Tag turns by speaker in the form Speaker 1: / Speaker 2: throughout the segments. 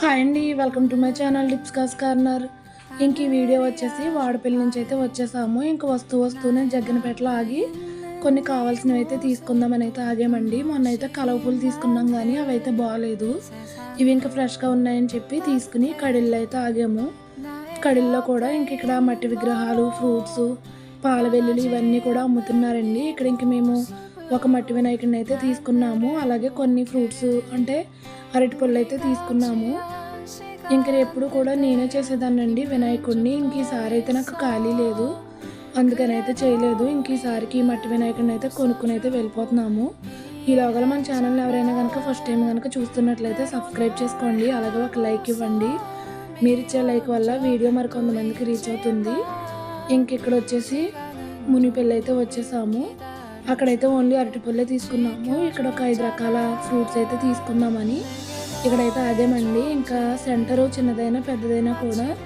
Speaker 1: Hi అండి welcome to my channel lips cos corner ఇంక ఈ వీడియో వచ్చేసి వాడపల్లి నుంచి అయితే వచ్చేసాము. ఇంక వస్తూ వస్తూనే జగ్గనపేటలో ఆగి కొన్ని కావాల్సినవి అయితే తీసుకుందామని అయితే ఆగామండి. మొన్న అయితే కలవ పూలు తీసుకున్నాం కానీ అవి అయితే బాగాలేదు ఇవి ఇంకా ఫ్రెష్గా ఉన్నాయని చెప్పి తీసుకుని కడిల్లో అయితే ఆగాము. కడిల్లో కూడా ఇంక ఇక్కడ మట్టి విగ్రహాలు ఫ్రూట్స్ పాల వెల్లులు ఇవన్నీ కూడా అమ్ముతున్నారండి. ఇక్కడ ఇంక మేము ఒక మట్టి వినాయకుడిని అయితే తీసుకున్నాము. అలాగే కొన్ని ఫ్రూట్స్ అంటే అరటి పళ్ళు అయితే తీసుకున్నాము. ఇంక ఎప్పుడు కూడా నేనే చేసేదాన్నండి వినాయకుడిని. ఇంక ఈసారి అయితే నాకు ఖాళీ లేదు. అందుకని అయితే చేయలేదు. ఇంక ఈసారికి ఈ మట్టి వినాయకుడిని అయితే కొనుక్కుని అయితే వెళ్ళిపోతున్నాము. ఈలోగా మన ఛానల్ ఎవరైనా కనుక ఫస్ట్ టైం కనుక చూస్తున్నట్లయితే సబ్స్క్రైబ్ చేసుకోండి. అలాగే ఒక లైక్ ఇవ్వండి. మీరు ఇచ్చే లైక్ వల్ల వీడియో మరి కొంతమందికి రీచ్ అవుతుంది. ఇంక ఇక్కడ వచ్చేసి మునిపెళ్ళి అయితే వచ్చేసాము. అక్కడైతే ఓన్లీ అరటిపళ్ళే తీసుకున్నాము. ఇక్కడ ఒక ఐదు రకాల ఫ్రూట్స్ అయితే తీసుకుందామని. ఇక్కడైతే అదేమండి ఇంకా సెంటర్ చిన్నదైనా పెద్దదైనా కూడా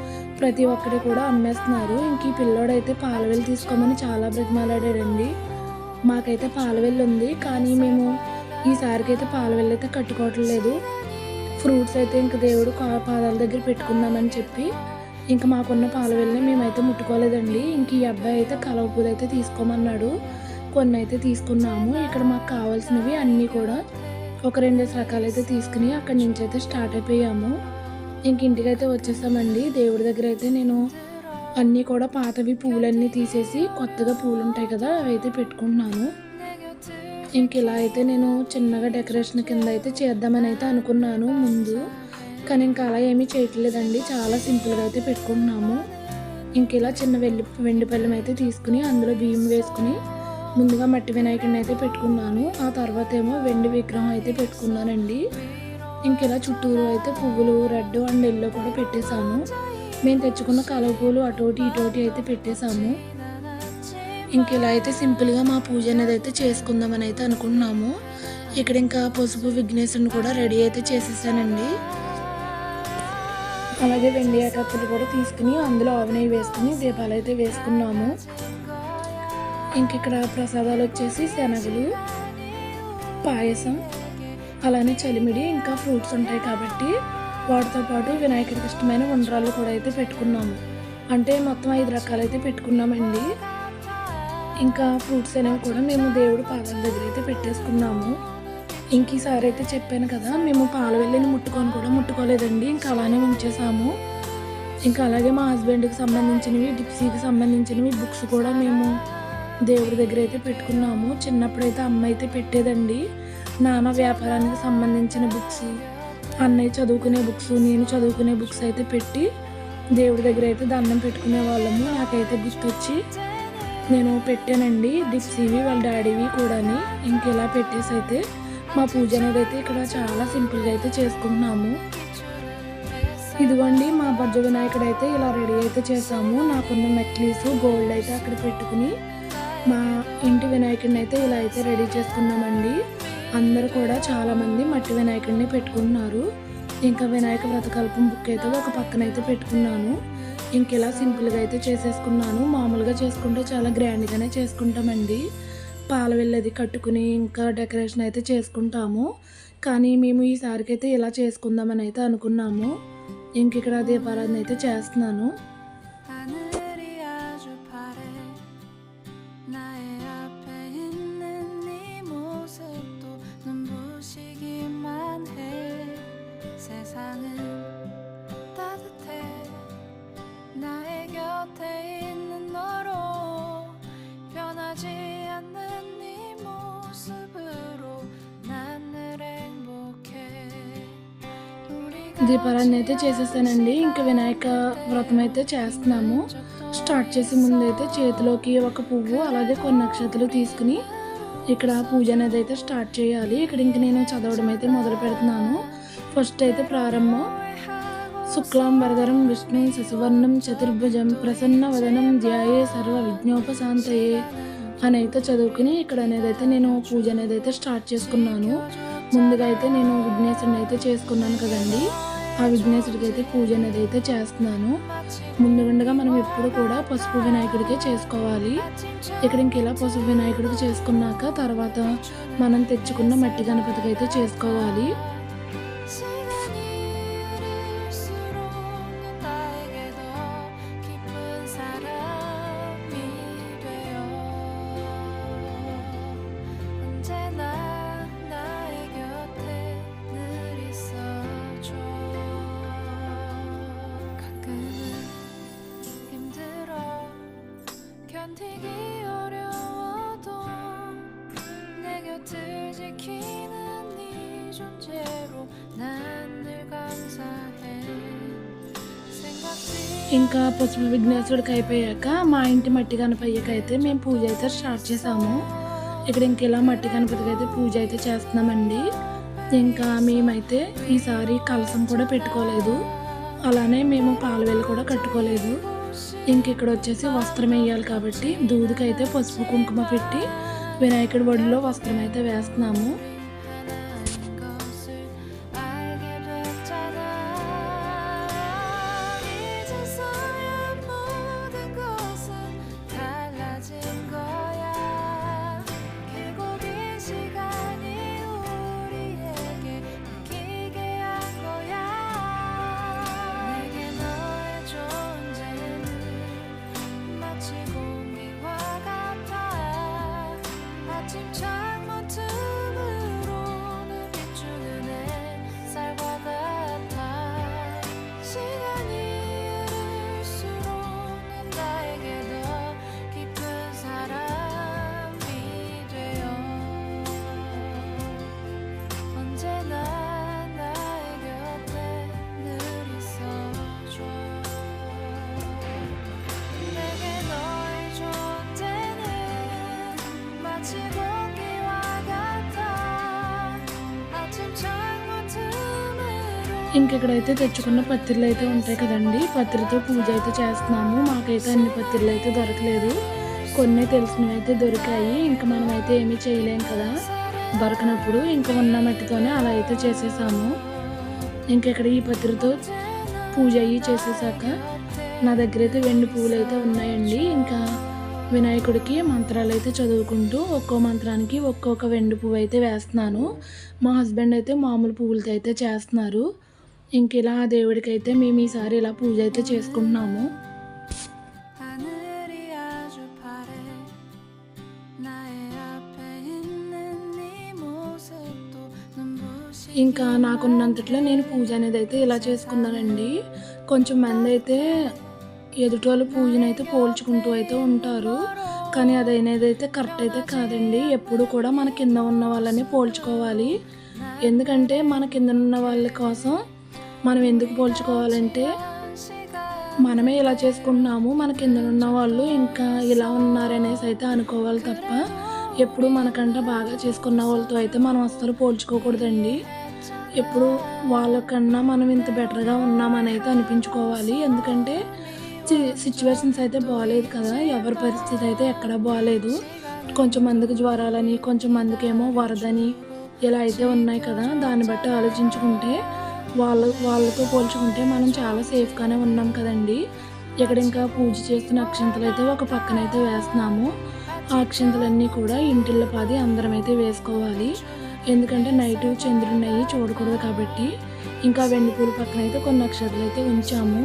Speaker 1: ప్రతి ఒక్కటి కూడా అమ్మేస్తున్నారు. ఇంక ఈ పిల్లోడైతే పాలవెల్లు తీసుకోమని చాలా బ్రతిమాలాడాడండి. మాకైతే పాలవెల్లి ఉంది కానీ మేము ఈసారికి అయితే పాలవెల్లి అయితే కట్టుకోవట్లేదు ఫ్రూట్స్ అయితే ఇంక దేవుడు కా- పాదాల దగ్గర పెట్టుకుందామని చెప్పి ఇంక మాకున్న పాలవెల్లిని మేమైతే ముట్టుకోలేదండి. ఇంక ఈ అబ్బాయి అయితే కలవ పూలు అయితే తీసుకోమన్నాడు. కొన్ని అయితే తీసుకున్నాము. ఇక్కడ మాకు కావాల్సినవి అన్నీ కూడా ఒక రెండేసి రకాలు అయితే తీసుకుని అక్కడి నుంచి అయితే స్టార్ట్ అయిపోయాము. ఇంక ఇంటికైతే వచ్చేసామండి. దేవుడి దగ్గర అయితే నేను అన్నీ కూడా పాతవి పూలన్నీ తీసేసి కొత్తగా పూలు ఉంటాయి కదా అవి అయితే పెట్టుకుంటున్నాను ఇంక ఇలా అయితే నేను చిన్నగా డెకరేషన్ కింద అయితే చేద్దామని అయితే అనుకున్నాను ముందు. కానీ ఇంకా అలా ఏమీ చేయట్లేదండి. చాలా సింపుల్గా అయితే పెట్టుకుంటున్నాము. ఇంక ఇలా చిన్న వెల్లి వెండి పళ్ళెం అయితే తీసుకుని అందులో బియ్యం వేసుకుని ముందుగా మట్టి వినాయకుడిని అయితే పెట్టుకున్నాను. ఆ తర్వాత ఏమో వెండి విగ్రహం అయితే పెట్టుకున్నానండి. ఇంక ఇలా చుట్టూరు అయితే పువ్వులు రెడ్ అండ్ ఎల్లో కూడా పెట్టేశాము మేము తెచ్చుకున్న కలవ పూలు అటోటి ఇటోటి అయితే పెట్టేశాము. ఇంక ఇలా అయితే సింపుల్గా మా పూజ అనేది అయితే చేసుకుందామని అయితే అనుకుంటున్నాము. ఇక్కడ ఇంకా పసుపు విఘ్నేశ్వరుని కూడా రెడీ అయితే చేసేసానండి. అలాగే వెండి కప్పులు కూడా తీసుకుని అందులో ఆవనెయ్యి వేసుకుని దీపాలు అయితే వేసుకున్నాము. ఇంక ఇక్కడ ప్రసాదాలు వచ్చేసి శనగలు పాయసం అలానే చలిమిడి ఇంకా ఫ్రూట్స్ ఉంటాయి కాబట్టి వాటితో పాటు వినాయకుడికి ఇష్టమైన ఉండరాలు కూడా అయితే పెట్టుకున్నాము. అంటే మొత్తం ఐదు రకాలు అయితే పెట్టుకున్నామండి. ఇంకా ఫ్రూట్స్ అనేవి కూడా మేము దేవుడు పాదాల దగ్గర అయితే పెట్టేసుకున్నాము. ఇంక ఈసారి అయితే చెప్పాను కదా మేము పాల వెళ్ళిని ముట్టుకొని కూడా ముట్టుకోలేదండి. ఇంకా అలానే ఉంచేసాము. ఇంకా అలాగే మా హస్బెండ్కి సంబంధించినవి డిప్సీకి సంబంధించినవి బుక్స్ కూడా మేము దేవుడి దగ్గర అయితే పెట్టుకున్నాము. చిన్నప్పుడైతే అమ్మ అయితే పెట్టేదండి. నాన్న వ్యాపారానికి సంబంధించిన బుక్స్ అన్నయ్య చదువుకునే బుక్స్ నేను చదువుకునే బుక్స్ అయితే పెట్టి దేవుడి దగ్గర అయితే దండం పెట్టుకునే వాళ్ళము. నాకైతే గుర్తొచ్చి నేను పెట్టానండి. డిప్సీవి వాళ్ళ డాడీవి కూడాని ఇంక ఇలా పెట్టేసి అయితే మా పూజ అనేది అయితే ఇక్కడ చాలా సింపుల్గా అయితే చేసుకుంటున్నాము. ఇదిగోండి మా బజ్జ వినాయకుడు అయితే ఇలా రెడీ అయితే చేసాము నాకున్న నెక్లెస్ గోల్డ్ అయితే అక్కడ పెట్టుకుని మా ఇంటి వినాయకుడిని అయితే ఇలా అయితే రెడీ చేసుకున్నామండి అందరూ కూడా చాలామంది మట్టి వినాయకుడిని పెట్టుకున్నారు. ఇంకా వినాయక వ్రతకల్పం బుక్ అయితే ఒక పక్కన అయితే పెట్టుకున్నాను. ఇంక ఇలా సింపుల్గా అయితే చేసేసుకున్నాను. మామూలుగా చేసుకుంటే చాలా గ్రాండ్గానే చేసుకుంటామండి. పాల వెళ్ళది కట్టుకుని ఇంకా డెకరేషన్ అయితే చేసుకుంటాము. కానీ మేము ఈసారికైతే ఇలా చేసుకుందామని అయితే అనుకున్నాము. ఇంక ఇక్కడ దీపారాధన అయితే చేస్తున్నాను. దీపారాధన అయితే చేసేసానండి. ఇంకా వినాయక వ్రతం అయితే చేస్తున్నాము. స్టార్ట్ చేసే ముందు అయితే చేతిలోకి ఒక పువ్వు అలాగే కొన్ని నక్షత్రాలు తీసుకుని ఇక్కడ పూజ అనేది అయితే స్టార్ట్ చేయాలి. ఇక్కడ ఇంక నేను చదవడం అయితే మొదలు పెడుతున్నాను. ఫస్ట్ అయితే ప్రారంభం. శుక్లాం వరదరం విష్ణు శశువర్ణం చతుర్భుజం ప్రసన్న వదనం ధ్యాయే సర్వ విజ్ఞోపశాంతయే అని అయితే చదువుకుని ఇక్కడ అనేది అయితే నేను పూజ అనేది అయితే స్టార్ట్ చేసుకున్నాను. ముందుగా అయితే నేను విఘ్నేశ్వరుని అయితే చేసుకున్నాను కదండీ. ఆ విఘ్నేశ్వరుడికి అయితే పూజ అనేది అయితే చేస్తున్నాను. ముందుగుండగా మనం ఎప్పుడు కూడా పసుపు వినాయకుడికే చేసుకోవాలి. ఇక్కడ ఇంక ఇలా పసుపు వినాయకుడికి చేసుకున్నాక తర్వాత మనం తెచ్చుకున్న మట్టి గణపతికి అయితే చేసుకోవాలి. ఇంకా పసుపు విఘ్నేశ్వరుడికి అయిపోయాక మా ఇంటి మట్టి గణపయ్యకి అయితే మేము పూజ అయితే స్టార్ట్ చేసాము ఇక్కడ ఇంకెలా మట్టి గణపతికి అయితే పూజ అయితే చేస్తున్నామండి. ఇంకా మేమైతే ఈసారి కలసం కూడా పెట్టుకోలేదు. అలానే మేము పాలవేలు కూడా కట్టుకోలేదు. ఇంక ఇక్కడ వచ్చేసి వస్త్రం వేయాలి కాబట్టి దూదికైతే పసుపు కుంకుమ పెట్టి వినాయకుడి ఒడిలో వస్త్రం అయితే వేస్తున్నాము. ఇంకెక్కడైతే తెచ్చుకున్న పత్తిళ్ళు అయితే ఉంటాయి కదండి. పత్తిరితో పూజ అయితే చేస్తున్నాము. మాకైతే అన్ని పత్తిర్లు అయితే దొరకలేదు. కొన్ని తెలిసినవి అయితే దొరికాయి. ఇంకా మనం అయితే ఏమీ చేయలేం కదా. దొరకనప్పుడు ఇంకా ఉన్న మట్టితోనే అలా అయితే చేసేసాము. ఇంక ఇక్కడ ఈ పత్రితో పూజ అయ్యి చేసేసాక నా దగ్గర అయితే వెండి పువ్వులు అయితే ఉన్నాయండి. ఇంకా వినాయకుడికి మంత్రాలు అయితే చదువుకుంటూ ఒక్కో మంత్రానికి ఒక్కొక్క వెండి పువ్వు అయితే వేస్తున్నాను. మా హస్బెండ్ అయితే మామూలు పువ్వులతో అయితే చేస్తున్నారు. ఇంక ఇలా ఆ దేవుడికైతే మేము ఈసారి ఇలా పూజ అయితే చేసుకుంటున్నాము. ఇంకా నాకున్నంతట్లో నేను పూజ అనేది అయితే ఇలా చేసుకున్నానండి. కొంచెం మంది అయితే ఎదుటోళ్ళు పూజను అయితే పోల్చుకుంటూ అయితే ఉంటారు. కానీ అది అనేది అయితే కరెక్ట్ అయితే కాదండి. ఎప్పుడు కూడా మన కింద ఉన్న వాళ్ళని పోల్చుకోవాలి. ఎందుకంటే మన కింద ఉన్న వాళ్ళ కోసం మనం ఎందుకు పోల్చుకోవాలంటే మనమే ఇలా చేసుకుంటున్నాము మన కింద ఉన్న వాళ్ళు ఇంకా ఇలా ఉన్నారనేసి అయితే అనుకోవాలి తప్ప ఎప్పుడు మనకంటే బాగా చేసుకున్న వాళ్ళతో అయితే మనం అస్సలు పోల్చుకోకూడదండి. ఎప్పుడు వాళ్ళకన్నా మనం ఇంత బెటర్గా ఉన్నామని అయితే అనిపించుకోవాలి. ఎందుకంటే సిచ్యువేషన్స్ అయితే బాగాలేదు కదా ఎవరి పరిస్థితి అయితే ఎక్కడ బాగాలేదు కొంచెం మందికి జ్వరాలని కొంచెం మందికి ఏమో వరదని ఇలా అయితే ఉన్నాయి కదా దాన్ని బట్టి ఆలోచించుకుంటే వాళ్ళ వాళ్ళతో పోల్చుకుంటే మనం చాలా సేఫ్గానే ఉన్నాం కదండి. ఇక్కడ ఇంకా పూజ చేస్తున్న అక్షంతలు అయితే ఒక పక్కన అయితే వేస్తున్నాము. ఆ అక్షంతలన్నీ కూడా ఇంటిల్ల పాది అందరం అయితే వేసుకోవాలి. ఎందుకంటే నైట్ చంద్రున్నాయి చూడకూడదు కాబట్టి. ఇంకా వెండి పూల పక్కన అయితే కొన్ని అక్షతలు అయితే ఉంచాము.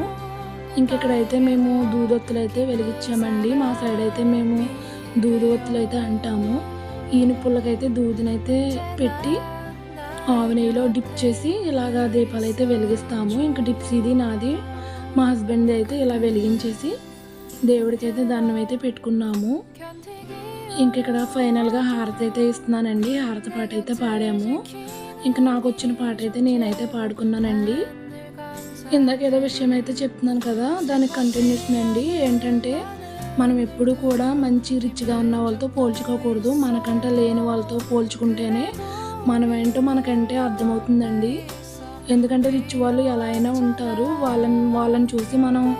Speaker 1: ఇంకెక్కడైతే మేము దూదొత్తులు అయితే వెలిగించామండి మా సైడ్ అయితే మేము దూదొత్తులు అయితే అంటాము. ఈయన పుల్లకైతే దూదినైతే పెట్టి ఆవు నెయ్యిలో డిప్ చేసి ఇలాగా దీపాలు అయితే వెలిగిస్తాము. ఇంకా డిప్స్ ఇది నాది. మా హస్బెండ్ అయితే ఇలా వెలిగించేసి దేవుడికి అయితే దండం అయితే పెట్టుకున్నాము. ఇంక ఇక్కడ ఫైనల్గా హారతి అయితే ఇస్తున్నానండి. హారతి పాట అయితే పాడాము. ఇంకా నాకు వచ్చిన పాట అయితే నేనైతే పాడుకున్నానండి. ఇందాక ఏదో విషయం అయితే చెప్తున్నాను కదా దానికి కంటిన్యూషన్ అండి. ఏంటంటే మనం ఎప్పుడు కూడా మంచి రిచ్గా ఉన్న వాళ్ళతో పోల్చుకోకూడదు. మనకంటే లేని వాళ్ళతో పోల్చుకుంటేనే మనం ఏంటో మనకంటే అర్థమవుతుందండి. ఎందుకంటే రిచ్ వాళ్ళు ఎలా అయినా ఉంటారు. వాళ్ళని వాళ్ళని చూసి మనం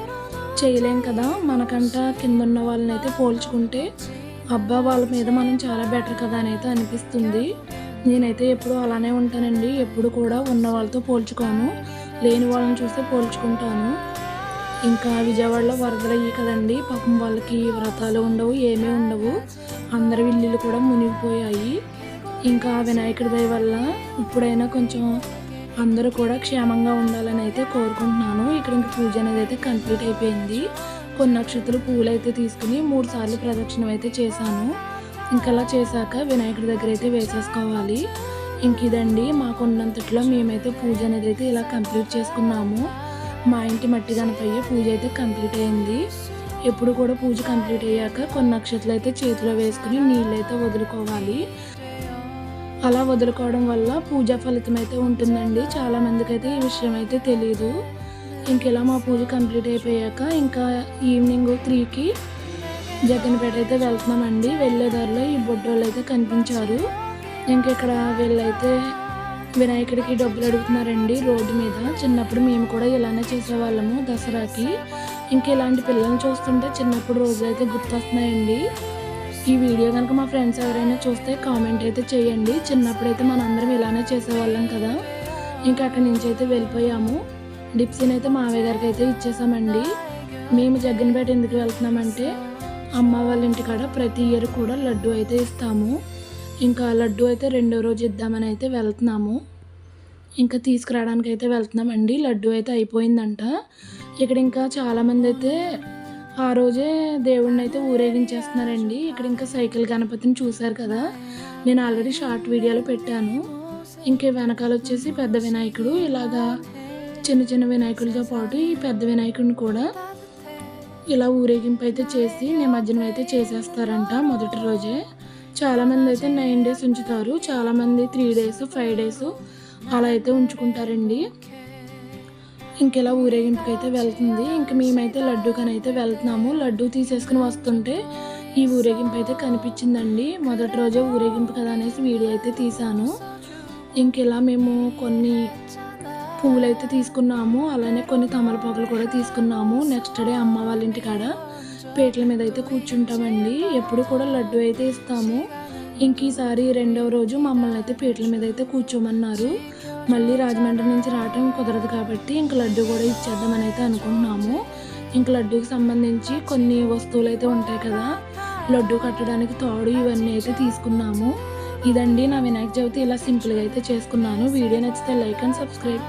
Speaker 1: చేయలేం కదా. మనకంట కింద ఉన్న వాళ్ళని అయితే పోల్చుకుంటే అబ్బా వాళ్ళ మీద మనం చాలా బెటర్ కదా అని అయితే అనిపిస్తుంది. నేనైతే ఎప్పుడు అలానే ఉంటానండి. ఎప్పుడు కూడా ఉన్న వాళ్ళతో పోల్చుకోను. లేని వాళ్ళని చూస్తే పోల్చుకుంటాను. ఇంకా విజయవాడలో వరదలు అయ్యి కదండి. పాపం వాళ్ళకి వ్రతాలు ఉండవు ఏమీ ఉండవు. అందరి ఇల్లులు కూడా మునిగిపోయాయి. ఇంకా వినాయకుడి దయ వల్ల ఇప్పుడైనా కొంచెం అందరూ కూడా క్షేమంగా ఉండాలని అయితే కోరుకుంటున్నాను. ఇక్కడ ఇంక పూజ అనేది అయితే కంప్లీట్ అయిపోయింది. కొన్ని నక్షత్రాలు పూలు అయితే తీసుకుని మూడు సార్లు ప్రదక్షిణం అయితే చేశాను. ఇంకా చేశాక వినాయకుడి దగ్గర అయితే వేసేసుకోవాలి. ఇంక ఇదండి మాకున్నంతట్లో మేమైతే పూజ అనేది అయితే ఇలా కంప్లీట్ చేసుకున్నాము. మా ఇంటి మట్టి గణపయ్య పూజ అయితే కంప్లీట్ అయింది. ఎప్పుడు కూడా పూజ కంప్లీట్ అయ్యాక కొన్ని నక్షత్రాలు అయితే చేతిలో వేసుకుని నీళ్ళు అయితే వదులుకోవాలి. అలా వదులుకోవడం వల్ల పూజా ఫలితం అయితే ఉంటుందండి. చాలా మందికి అయితే ఈ విషయం అయితే తెలియదు ఇంకెలా మా పూజ కంప్లీట్ అయిపోయాక ఇంకా ఈవినింగ్ త్రీకి జగన్పేట అయితే వెళ్తున్నామండి. వెళ్ళే దారిలో ఈ బొడ్డోళ్ళు అయితే కనిపించారు. ఇంక ఇక్కడ వీళ్ళైతే వినాయకుడికి డబ్బులు అడుగుతున్నారండి రోడ్డు మీద. చిన్నప్పుడు మేము కూడా ఇలానే చేసేవాళ్ళము దసరాకి. ఇంక ఇలాంటి పిల్లల్ని చూస్తుంటే చిన్నప్పుడు రోజులైతే అయితే గుర్తొస్తున్నాయండి. ఈ వీడియో కనుక మా ఫ్రెండ్స్ ఎవరైనా చూస్తే కామెంట్ అయితే చేయండి. చిన్నప్పుడు అయితే మనందరం ఇలానే చేసేవాళ్ళం కదా. ఇంకా అక్కడి నుంచి అయితే వెళ్ళిపోయాము. డిప్సిన్ అయితే మావయ్య గారికి అయితే ఇచ్చేసామండి. మేము జగ్గన్పేట ఎందుకు వెళ్తున్నామంటే అమ్మ వాళ్ళ ఇంటికాడ ప్రతి ఇయర్ కూడా లడ్డు అయితే ఇస్తాము. ఇంకా లడ్డు అయితే రెండో రోజు ఇద్దామని అయితే వెళ్తున్నాము. ఇంకా తీసుకురావడానికి అయితే వెళ్తున్నామండి. లడ్డు అయితే అయిపోయిందంట. ఇక్కడ ఇంకా చాలామంది అయితే ఆ రోజే దేవుడిని అయితే ఊరేగించేస్తున్నారండి. ఇక్కడ ఇంకా సైకిల్ గణపతిని చూశారు కదా. నేను ఆల్రెడీ షార్ట్ వీడియోలో పెట్టాను. ఇంకే వెనకాల వచ్చేసి పెద్ద వినాయకుడు ఇలాగా చిన్న చిన్న వినాయకులతో పాటు ఈ పెద్ద వినాయకుడిని కూడా ఇలా ఊరేగింపు అయితే చేసి నిమజ్జనం అయితే చేసేస్తారంట మొదటి రోజే. చాలామంది అయితే నైన్ డేస్ ఉంచుతారు. చాలామంది త్రీ డేస్ ఫైవ్ డేస్ అలా అయితే ఉంచుకుంటారండి. ఇంకెలా ఊరేగింపుకి అయితే వెళ్తుంది. ఇంక మేమైతే లడ్డూకని అయితే వెళ్తున్నాము. లడ్డూ తీసేసుకుని వస్తుంటే ఈ ఊరేగింపు అయితే కనిపించిందండి. మొదటి రోజే ఊరేగింపు కదా అనేసి వీడియో అయితే తీశాను. ఇంకెలా మేము కొన్ని పువ్వులు అయితే తీసుకున్నాము. అలానే కొన్ని తమలపాకులు కూడా తీసుకున్నాము. నెక్స్ట్ డే అమ్మ వాళ్ళ ఇంటికాడ పీటల మీద అయితే కూర్చుంటామండి. ఎప్పుడు కూడా లడ్డు అయితే ఇస్తాము. ఇంక ఈసారి రెండవ రోజు మమ్మల్ని అయితే పీటల మీద అయితే కూర్చోమన్నారు. మళ్ళీ రాజమండ్రి నుంచి రావటం కుదరదు కాబట్టి ఇంక లడ్డు కూడా ఇచ్చేద్దామని అయితే అనుకుంటున్నాము. ఇంక లడ్డూకి సంబంధించి కొన్ని వస్తువులు అయితే ఉంటాయి కదా లడ్డు కట్టడానికి తాడు ఇవన్నీ అయితే తీసుకున్నాము. ఇదండి నా వినాయక చవితి ఇలా సింపుల్గా అయితే చేసుకున్నాను. వీడియో నచ్చితే లైక్ అండ్ సబ్స్క్రైబ్.